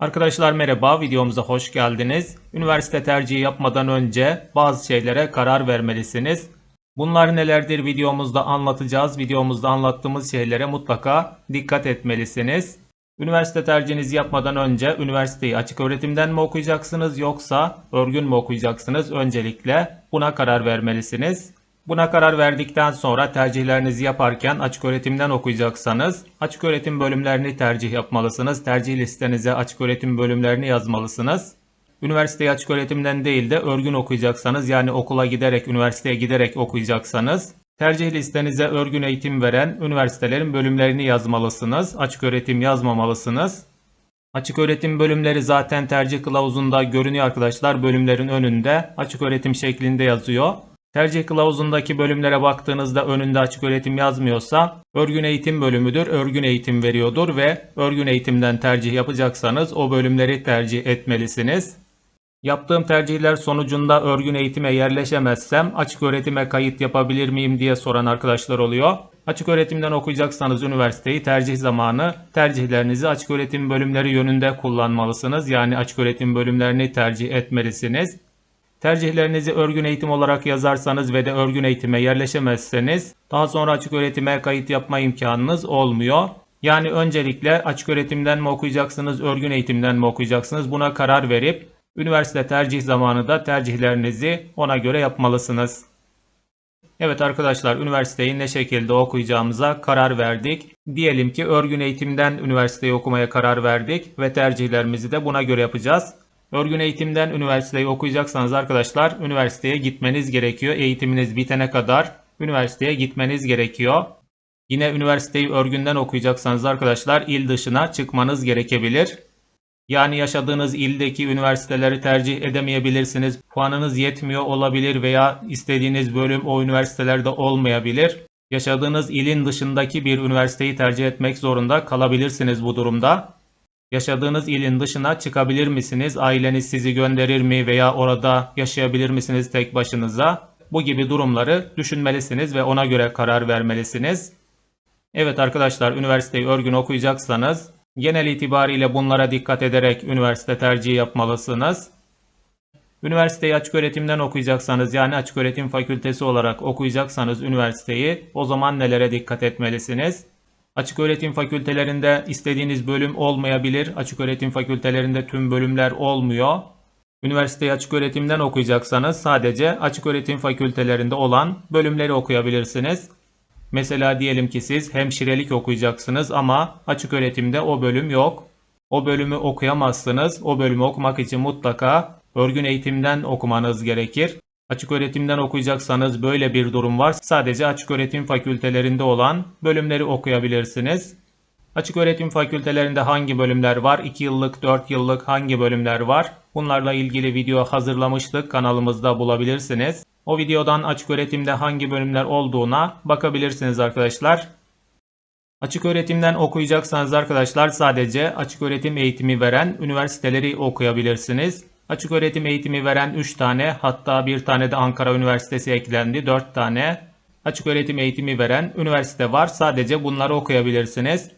Arkadaşlar merhaba, videomuza hoş geldiniz. Üniversite tercihi yapmadan önce bazı şeylere karar vermelisiniz. Bunlar nelerdir videomuzda anlatacağız. Videomuzda anlattığımız şeylere mutlaka dikkat etmelisiniz. Üniversite tercihinizi yapmadan önce üniversiteyi açık öğretimden mi okuyacaksınız yoksa örgün mü okuyacaksınız? Öncelikle buna karar vermelisiniz. Buna karar verdikten sonra tercihlerinizi yaparken açık öğretimden okuyacaksanız açık öğretim bölümlerini tercih yapmalısınız. Tercih listenize açık öğretim bölümlerini yazmalısınız. Üniversiteyi açık öğretimden değil de örgün okuyacaksanız yani okula giderek, üniversiteye giderek okuyacaksanız tercih listenize örgün eğitim veren üniversitelerin bölümlerini yazmalısınız. Açık öğretim yazmamalısınız. Açık öğretim bölümleri zaten tercih kılavuzunda görünüyor arkadaşlar. Bölümlerin önünde açık öğretim şeklinde yazıyor. Tercih kılavuzundaki bölümlere baktığınızda önünde açık öğretim yazmıyorsa örgün eğitim bölümüdür. Örgün eğitim veriyordur ve örgün eğitimden tercih yapacaksanız o bölümleri tercih etmelisiniz. Yaptığım tercihler sonucunda örgün eğitime yerleşemezsem açık öğretime kayıt yapabilir miyim diye soran arkadaşlar oluyor. Açık öğretimden okuyacaksanız üniversiteyi tercih zamanı tercihlerinizi açık öğretim bölümleri yönünde kullanmalısınız. Yani açık öğretim bölümlerini tercih etmelisiniz. Tercihlerinizi örgün eğitim olarak yazarsanız ve de örgün eğitime yerleşemezseniz daha sonra açık öğretime kayıt yapma imkanınız olmuyor. Yani öncelikle açık öğretimden mi okuyacaksınız, örgün eğitimden mi okuyacaksınız buna karar verip üniversite tercih zamanı da tercihlerinizi ona göre yapmalısınız. Evet arkadaşlar üniversiteyi ne şekilde okuyacağımıza karar verdik. Diyelim ki örgün eğitimden üniversiteyi okumaya karar verdik ve tercihlerimizi de buna göre yapacağız. Örgün eğitimden üniversiteyi okuyacaksanız arkadaşlar üniversiteye gitmeniz gerekiyor. Eğitiminiz bitene kadar üniversiteye gitmeniz gerekiyor. Yine üniversiteyi örgünden okuyacaksanız arkadaşlar il dışına çıkmanız gerekebilir. Yani yaşadığınız ildeki üniversiteleri tercih edemeyebilirsiniz. Puanınız yetmiyor olabilir veya istediğiniz bölüm o üniversitelerde olmayabilir. Yaşadığınız ilin dışındaki bir üniversiteyi tercih etmek zorunda kalabilirsiniz bu durumda. Yaşadığınız ilin dışına çıkabilir misiniz? Aileniz sizi gönderir mi veya orada yaşayabilir misiniz tek başınıza? Bu gibi durumları düşünmelisiniz ve ona göre karar vermelisiniz. Evet arkadaşlar üniversiteyi örgün okuyacaksanız genel itibariyle bunlara dikkat ederek üniversite tercihi yapmalısınız. Üniversiteyi açık öğretimden okuyacaksanız yani açık öğretim fakültesi olarak okuyacaksanız üniversiteyi o zaman nelere dikkat etmelisiniz? Açık öğretim fakültelerinde istediğiniz bölüm olmayabilir. Açık öğretim fakültelerinde tüm bölümler olmuyor. Üniversiteyi açık öğretimden okuyacaksanız sadece açık öğretim fakültelerinde olan bölümleri okuyabilirsiniz. Mesela diyelim ki siz hemşirelik okuyacaksınız ama açık öğretimde o bölüm yok. O bölümü okuyamazsınız. O bölümü okumak için mutlaka örgün eğitimden okumanız gerekir. Açık öğretimden okuyacaksanız böyle bir durum var. Sadece açık öğretim fakültelerinde olan bölümleri okuyabilirsiniz. Açık öğretim fakültelerinde hangi bölümler var? 2 yıllık, 4 yıllık hangi bölümler var? Bunlarla ilgili video hazırlamıştık. Kanalımızda bulabilirsiniz. O videodan açık öğretimde hangi bölümler olduğuna bakabilirsiniz arkadaşlar. Açık öğretimden okuyacaksanız arkadaşlar sadece açık öğretim eğitimi veren üniversiteleri okuyabilirsiniz. Açık öğretim eğitimi veren 3 tane hatta bir tane de Ankara Üniversitesi eklendi 4 tane açık öğretim eğitimi veren üniversite var. Sadece bunları okuyabilirsiniz.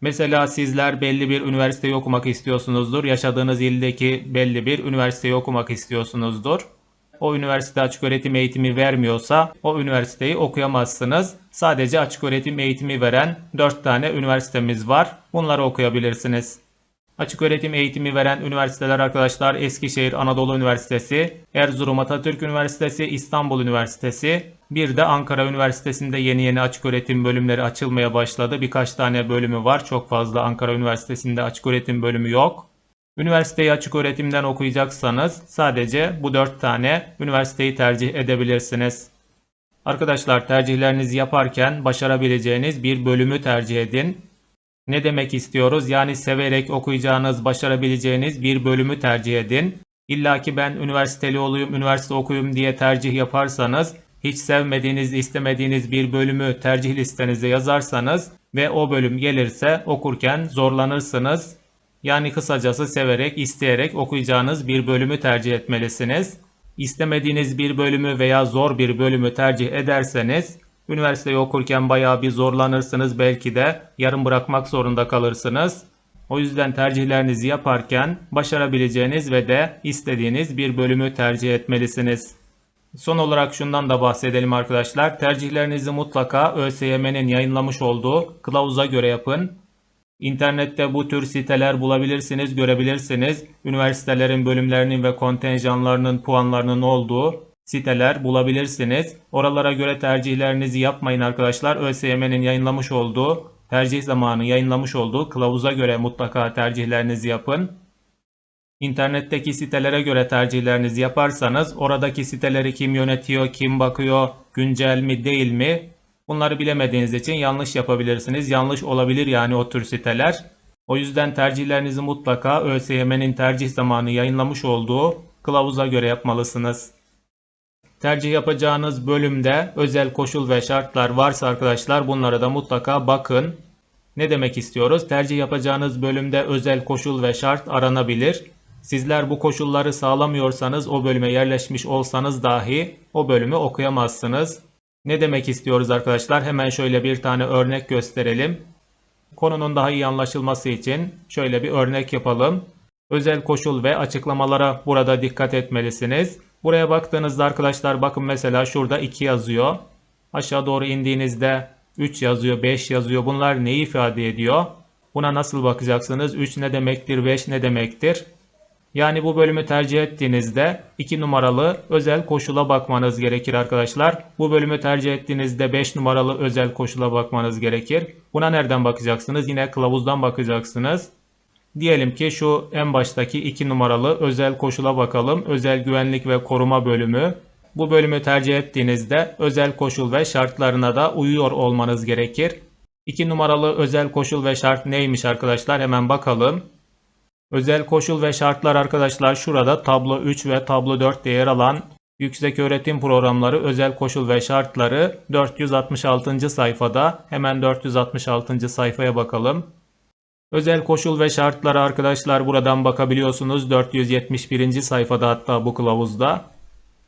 Mesela sizler belli bir üniversiteyi okumak istiyorsunuzdur. Yaşadığınız ildeki belli bir üniversiteyi okumak istiyorsunuzdur. O üniversite açık öğretim eğitimi vermiyorsa o üniversiteyi okuyamazsınız. Sadece açık öğretim eğitimi veren 4 tane üniversitemiz var. Bunları okuyabilirsiniz. Açık öğretim eğitimi veren üniversiteler arkadaşlar Eskişehir Anadolu Üniversitesi, Erzurum Atatürk Üniversitesi, İstanbul Üniversitesi, bir de Ankara Üniversitesi'nde yeni yeni açık öğretim bölümleri açılmaya başladı. Birkaç tane bölümü var. Çok fazla Ankara Üniversitesi'nde açık öğretim bölümü yok. Üniversiteyi açık öğretimden okuyacaksanız sadece bu 4 tane üniversiteyi tercih edebilirsiniz. Arkadaşlar tercihlerinizi yaparken başarabileceğiniz bir bölümü tercih edin. Ne demek istiyoruz? Yani severek okuyacağınız, başarabileceğiniz bir bölümü tercih edin. İlla ki ben üniversiteli olayım, üniversite okuyayım diye tercih yaparsanız, hiç sevmediğiniz, istemediğiniz bir bölümü tercih listenize yazarsanız ve o bölüm gelirse okurken zorlanırsınız. Yani kısacası severek, isteyerek okuyacağınız bir bölümü tercih etmelisiniz. İstemediğiniz bir bölümü veya zor bir bölümü tercih ederseniz Üniversiteyi okurken bayağı bir zorlanırsınız belki de yarım bırakmak zorunda kalırsınız. O yüzden tercihlerinizi yaparken başarabileceğiniz ve de istediğiniz bir bölümü tercih etmelisiniz. Son olarak şundan da bahsedelim arkadaşlar. Tercihlerinizi mutlaka ÖSYM'nin yayınlamış olduğu kılavuza göre yapın. İnternette bu tür siteler bulabilirsiniz, görebilirsiniz. Üniversitelerin bölümlerinin ve kontenjanlarının puanlarının olduğu siteler bulabilirsiniz. Oralara göre tercihlerinizi yapmayın arkadaşlar. ÖSYM'nin yayınlamış olduğu, tercih zamanı yayınlamış olduğu kılavuza göre mutlaka tercihlerinizi yapın. İnternetteki sitelere göre tercihlerinizi yaparsanız oradaki siteleri kim yönetiyor, kim bakıyor, güncel mi değil mi bunları bilemediğiniz için yanlış yapabilirsiniz. Yanlış olabilir yani o tür siteler. O yüzden tercihlerinizi mutlaka ÖSYM'nin tercih zamanı yayınlamış olduğu kılavuza göre yapmalısınız. Tercih yapacağınız bölümde özel koşul ve şartlar varsa arkadaşlar bunlara da mutlaka bakın. Ne demek istiyoruz? Tercih yapacağınız bölümde özel koşul ve şart aranabilir. Sizler bu koşulları sağlamıyorsanız o bölüme yerleşmiş olsanız dahi o bölümü okuyamazsınız. Ne demek istiyoruz arkadaşlar? Hemen şöyle bir tane örnek gösterelim. Konunun daha iyi anlaşılması için şöyle bir örnek yapalım. Özel koşul ve açıklamalara burada dikkat etmelisiniz. Buraya baktığınızda arkadaşlar bakın mesela şurada 2 yazıyor. Aşağı doğru indiğinizde 3 yazıyor, 5 yazıyor. Bunlar neyi ifade ediyor? Buna nasıl bakacaksınız? 3 ne demektir, 5 ne demektir? Yani bu bölümü tercih ettiğinizde 2 numaralı özel koşula bakmanız gerekir arkadaşlar. Bu bölümü tercih ettiğinizde 5 numaralı özel koşula bakmanız gerekir. Buna nereden bakacaksınız? Yine kılavuzdan bakacaksınız. Diyelim ki şu en baştaki 2 numaralı özel koşula bakalım. Özel güvenlik ve koruma bölümü. Bu bölümü tercih ettiğinizde özel koşul ve şartlarına da uyuyor olmanız gerekir. 2 numaralı özel koşul ve şart neymiş arkadaşlar? Hemen bakalım. Özel koşul ve şartlar arkadaşlar şurada tablo 3 ve tablo 4 yer alan Yüksek Öğretim Programları Özel Koşul ve Şartları 466. sayfada. Hemen 466. sayfaya bakalım. Özel koşul ve şartları arkadaşlar buradan bakabiliyorsunuz. 471. sayfada hatta bu kılavuzda.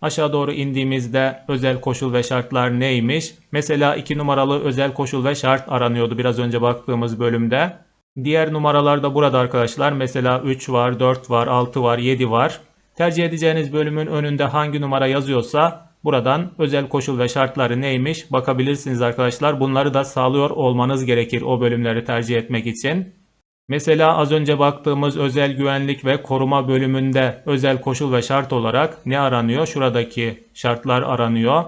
Aşağı doğru indiğimizde özel koşul ve şartlar neymiş? Mesela 2 numaralı özel koşul ve şart aranıyordu biraz önce baktığımız bölümde. Diğer numaralar da burada arkadaşlar. Mesela 3 var, 4 var, 6 var, 7 var. Tercih edeceğiniz bölümün önünde hangi numara yazıyorsa buradan özel koşul ve şartları neymiş bakabilirsiniz arkadaşlar. Bunları da sağlıyor olmanız gerekir o bölümleri tercih etmek için. Mesela az önce baktığımız özel güvenlik ve koruma bölümünde özel koşul ve şart olarak ne aranıyor? Şuradaki şartlar aranıyor.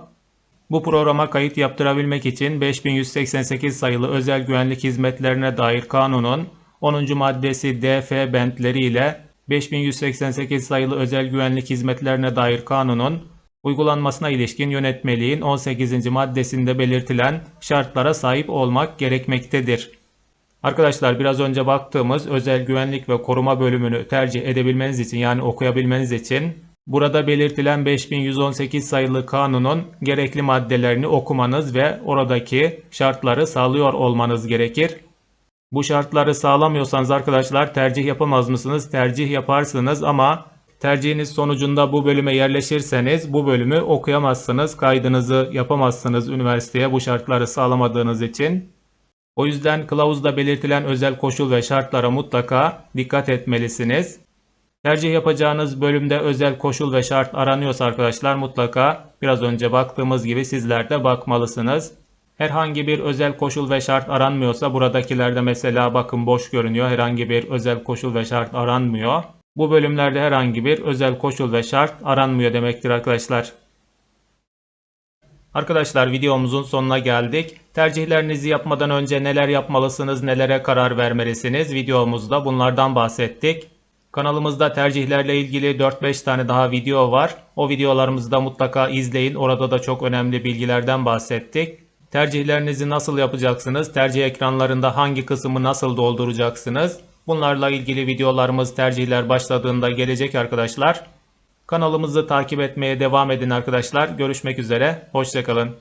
Bu programa kayıt yaptırabilmek için 5188 sayılı özel güvenlik hizmetlerine dair kanunun 10. maddesi DF bentleri ile 5188 sayılı özel güvenlik hizmetlerine dair kanunun uygulanmasına ilişkin yönetmeliğin 18. maddesinde belirtilen şartlara sahip olmak gerekmektedir. Arkadaşlar biraz önce baktığımız özel güvenlik ve koruma bölümünü tercih edebilmeniz için yani okuyabilmeniz için burada belirtilen 5118 sayılı kanunun gerekli maddelerini okumanız ve oradaki şartları sağlıyor olmanız gerekir. Bu şartları sağlamıyorsanız arkadaşlar tercih yapamaz mısınız? Tercih yaparsınız ama tercihiniz sonucunda bu bölüme yerleşirseniz bu bölümü okuyamazsınız. Kaydınızı yapamazsınız üniversiteye bu şartları sağlamadığınız için. O yüzden kılavuzda belirtilen özel koşul ve şartlara mutlaka dikkat etmelisiniz. Tercih yapacağınız bölümde özel koşul ve şart aranıyorsa arkadaşlar mutlaka biraz önce baktığımız gibi sizler de bakmalısınız. Herhangi bir özel koşul ve şart aranmıyorsa buradakilerde mesela bakın boş görünüyor. Herhangi bir özel koşul ve şart aranmıyor. Bu bölümlerde herhangi bir özel koşul ve şart aranmıyor demektir arkadaşlar. Arkadaşlar videomuzun sonuna geldik. Tercihlerinizi yapmadan önce neler yapmalısınız, nelere karar vermelisiniz videomuzda bunlardan bahsettik. Kanalımızda tercihlerle ilgili 4-5 tane daha video var. O videolarımızı da mutlaka izleyin. Orada da çok önemli bilgilerden bahsettik. Tercihlerinizi nasıl yapacaksınız? Tercih ekranlarında hangi kısmı nasıl dolduracaksınız? Bunlarla ilgili videolarımız tercihler başladığında gelecek arkadaşlar. Kanalımızı takip etmeye devam edin arkadaşlar. Görüşmek üzere. Hoşçakalın.